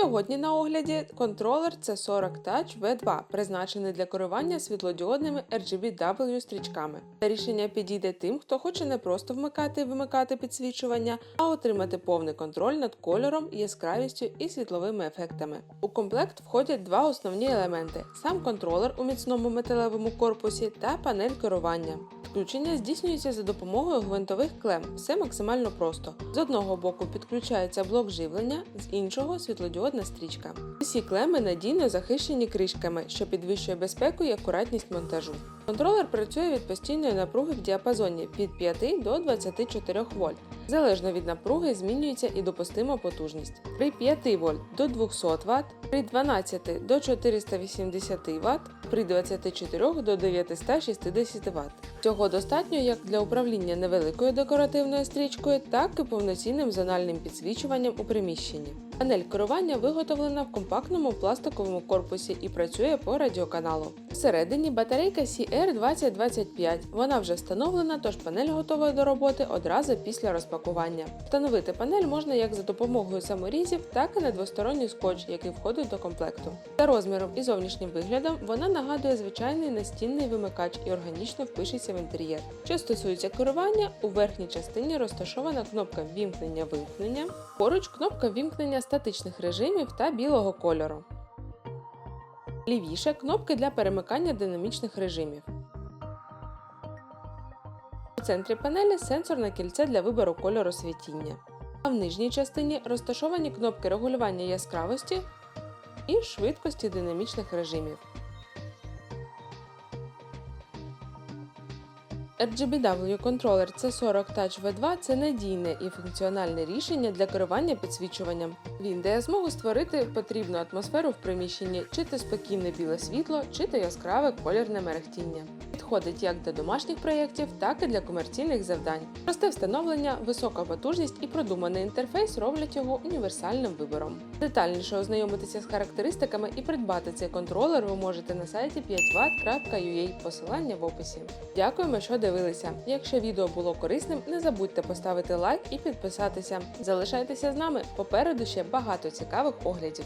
Сьогодні на огляді контролер C40 Touch V2, призначений для керування світлодіодними RGBW стрічками. Це рішення підійде тим, хто хоче не просто вмикати і вимикати підсвічування, а отримати повний контроль над кольором, яскравістю і світловими ефектами. У комплект входять два основні елементи: сам контролер у міцному металевому корпусі та панель керування. Включення здійснюється за допомогою гвинтових клем. Все максимально просто. З одного боку підключається блок живлення, з іншого світлодіодна стрічка. Усі клеми надійно захищені кришками, що підвищує безпеку і акуратність монтажу. Контролер працює від постійної напруги в діапазоні від 5 до 24 вольт. Залежно від напруги змінюється і допустима потужність. При 5 вольт до 200 Вт, при 12 до 480 Вт, при 24 до 960 Вт. Цього достатньо як для управління невеликою декоративною стрічкою, так і повноцінним зональним підсвічуванням у приміщенні. Панель керування виготовлена в компактному пластиковому корпусі і працює по радіоканалу. Всередині батарейка CR2025. Вона вже встановлена, тож панель готова до роботи одразу після розпакування. Встановити панель можна як за допомогою саморізів, так і на двосторонній скотч, який входить до комплекту. За розміром і зовнішнім виглядом вона нагадує звичайний настінний вимикач і органічно впишеться в інтер'єр. Що стосується керування, у верхній частині розташована кнопка вімкнення-вимкнення, поруч кнопка вімкнення статичних режимів та білого кольору. Лівіше кнопки для перемикання динамічних режимів. У центрі панелі сенсорне кільце для вибору кольору світіння. А в нижній частині розташовані кнопки регулювання яскравості і швидкості динамічних режимів. RGBW контролер C40 Touch V2 це надійне і функціональне рішення для керування підсвічуванням. Він дає змогу створити потрібну атмосферу в приміщенні, чи то спокійне біле світло, чи то яскраве колірне мерехтіння. Підходить як для домашніх проєктів, так і для комерційних завдань. Просте встановлення, висока потужність і продуманий інтерфейс роблять його універсальним вибором. Детальніше ознайомитися з характеристиками і придбати цей контролер ви можете на сайті 5watt.ua, посилання в описі. Дякуємо, що дивилися. Якщо відео було корисним, не забудьте поставити лайк і підписатися. Залишайтеся з нами. Попереду ще багато цікавих оглядів.